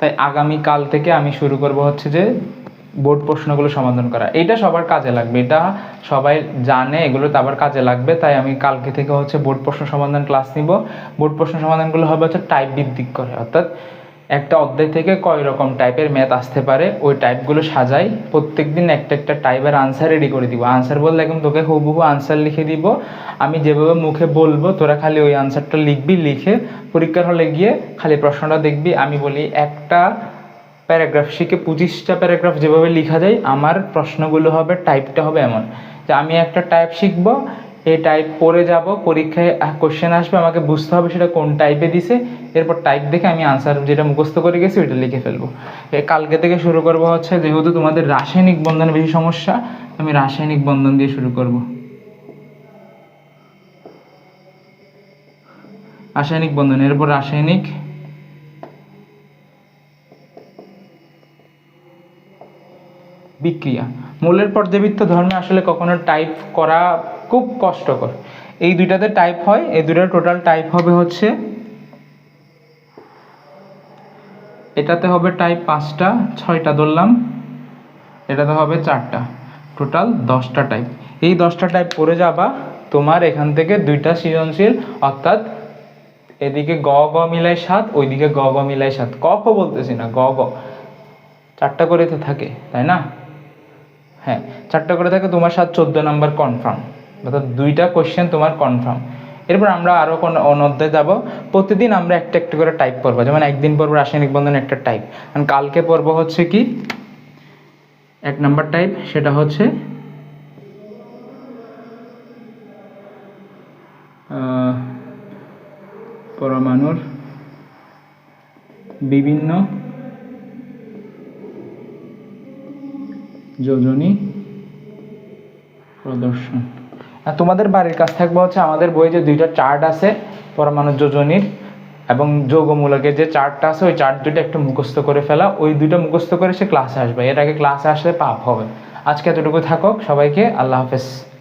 তাই আগামী কাল থেকে আমি শুরু করব হচ্ছে যে বোর্ড প্রশ্নগুলো সমাধান করা। এটা সবার কাজে লাগবে, এটা সবাই জানে, এগুলো আবার কাজে লাগবে, তাই আমি কালকে থেকে হচ্ছে বোর্ড প্রশ্ন সমাধান ক্লাস নিব। বোর্ড প্রশ্ন সমাধানগুলো হবে হচ্ছে টাইপ ভিত্তিক করে, অর্থাৎ একটা অধ্যায় থেকে কয় রকম টাইপের ম্যাথ আসতে পারে, ওই টাইপগুলো সাজাই প্রত্যেক দিন একটা একটা টাইপের আনসার রেডি করে দিব। আনসার বললে এখন তোকে হুবহু আনসার লিখে দিব। আমি যেভাবে মুখে বলব, তোরা খালি ওই আনসারটা লিখবি, লিখে পরীক্ষার হলে গিয়ে খালি প্রশ্নটা দেখবি। আমি বলি, একটা প্যারাগ্রাফ শিখে পঁচিশটা প্যারাগ্রাফ যেভাবে লেখা যায়, আমার প্রশ্নগুলো হবে টাইপটা হবে এমন। যে আমি একটা টাইপ শিখব এই টাইপ পড়ে যাব, পরীক্ষায় কোশ্চেন আসবে, আমাকে বুঝতে হবে সেটা কোন টাইপে দিছে এরপর টাইপ দেখে আমি আনসার যেটা মুখস্থ করে গেছি, ওইটা লিখে ফেলব। কালকে থেকে শুরু করব হচ্ছে, যেহেতু তোমাদের রাসায়নিক বন্ধনে বেশি সমস্যা, আমি রাসায়নিক বন্ধন দিয়ে শুরু করব। রাসায়নিক বন্ধন, এরপর রাসায়নিক। বিক্রিয়া। মূলের পর্যাবৃত্ত ধর্মে আসলে কখনো টাইপ করা খুব কষ্টকর। এই দুইটাতে টাইপ হয়, এই দুইটার টোটাল টাইপ হবে হচ্ছে এটাতে হবে টাইপ পাঁচটা, ছয়টা ধরলাম। এটাতে হবে চারটা। টোটাল দশটা টাইপ এই দশটা টাইপ পড়ে যাবা তোমার এখান থেকে দুইটা সৃজনশীল, অর্থাৎ এদিকে গ গ মিলাই সাত, ওইদিকে গ গ মিলাই সাত। ক, খ বলতেছি না, গ গ। চারটা করে তো থাকে, তাই না? হ্যাঁ চারটা করে থাকে, তোমার সাথে চোদ্দ নাম্বার কনফার্ম অর্থাৎ দুইটা কোশ্চেন তোমার কনফার্ম এরপর আমরা আরও কোন অন্য অধ্যায়ে যাব। প্রতিদিন আমরা একটা একটা করে টাইপ করব যেমন একদিন পড়ব রাসায়নিক বন্ধন একটা টাইপ কারণ কালকে পড়ব হচ্ছে কি? এক নাম্বার টাইপ সেটা হচ্ছে পরমাণুর বিভিন্ন যোজনী প্রদর্শন। তোমাদের বাড়ির কাছ থাকবে হচ্ছে আমাদের বই যে দুইটা চার্ট আছে পরমাণু যোজনীর এবং যৌগমূলকের যে চার্টটা আছে, ওই চার্ট দুটো একটু মুখস্থ করে ফেলা। ওই দুইটা মুখস্থ করে সে ক্লাসে আসবে। এর আগে ক্লাসে আসলে পাপ হবে। আজকে এতটুকু থাকুক। সবাইকে আল্লাহ হাফেজ।